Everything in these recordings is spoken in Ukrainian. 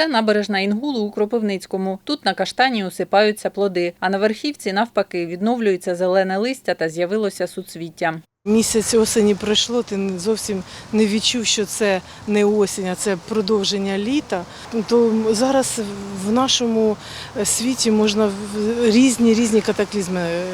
Це набережна Інгулу у Кропивницькому. Тут на каштані усипаються плоди, а на верхівці, навпаки, відновлюється зелене листя та з'явилося суцвіття. Місяць осені пройшло, ти зовсім не відчув, що це не осінь, а це продовження літа. То зараз в нашому е, світі можна різні різні катаклізми. е,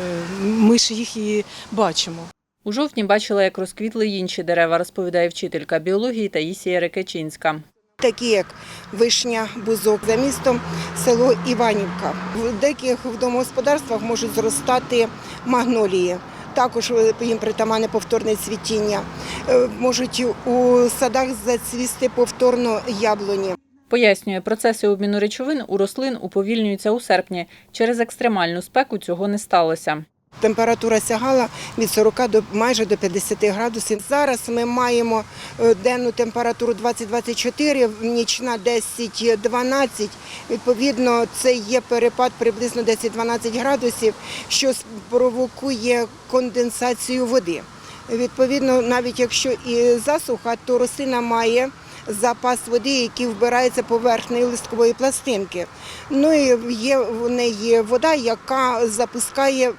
Ми ж їх і бачимо. У жовтні бачила, як розквітли інші дерева, розповідає вчителька біології Таїсія Рекечинська. Такі як вишня, бузок за містом, село Іванівка. В деяких домогосподарствах можуть зростати магнолії. Також їм притаманне повторне цвітіння. Е, Можуть у садах зацвісти повторно яблуні. Пояснює, процеси обміну речовин у рослин уповільнюються у серпні. Через екстремальну спеку цього не сталося. Температура сягала від 40 до майже до 50 градусів. Зараз ми маємо е, денну температуру 20-24, нічна 10-12. Відповідно, це є перепад приблизно 10-12 градусів, що провокує конденсацію води. Відповідно, навіть якщо і засуха, то рослина має запас води, який вбирається поверхнею листкової пластинки. Ну і є в неї вода, яка запускає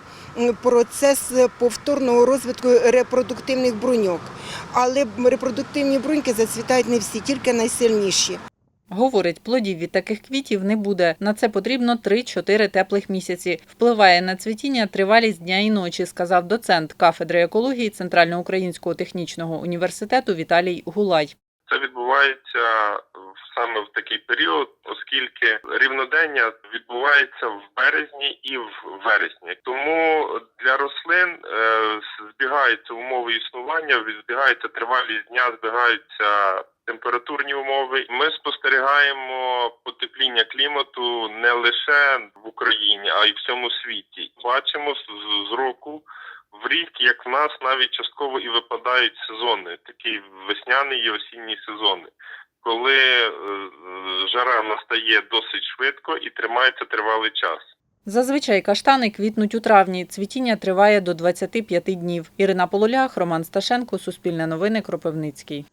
процес повторного розвитку репродуктивних бруньок. Але репродуктивні бруньки зацвітають не всі, тільки найсильніші. Говорить, плодів від таких квітів не буде. На це потрібно 3-4 теплих місяці. Впливає на цвітіння тривалість дня і ночі, сказав доцент кафедри екології Центральноукраїнського технічного університету Віталій Гулай. Це відбувається в- саме в такий період, оскільки рівнодення відбувається в березні і в вересні. Тому для рослин е, збігаються умови існування, збігається тривалість дня, збігаються температурні умови. Ми спостерігаємо потепління клімату не лише в Україні, а й в всьому світі. Бачимо з року в рік, як в нас навіть частково і випадають сезони, такі весняний і осінній сезони, коли е, жара настає досить швидко і тримається тривалий час. Зазвичай каштани квітнуть у травні. Цвітіння триває до 25 днів. Ірина Полулях, Роман Сташенко, Суспільне новини, Кропивницький.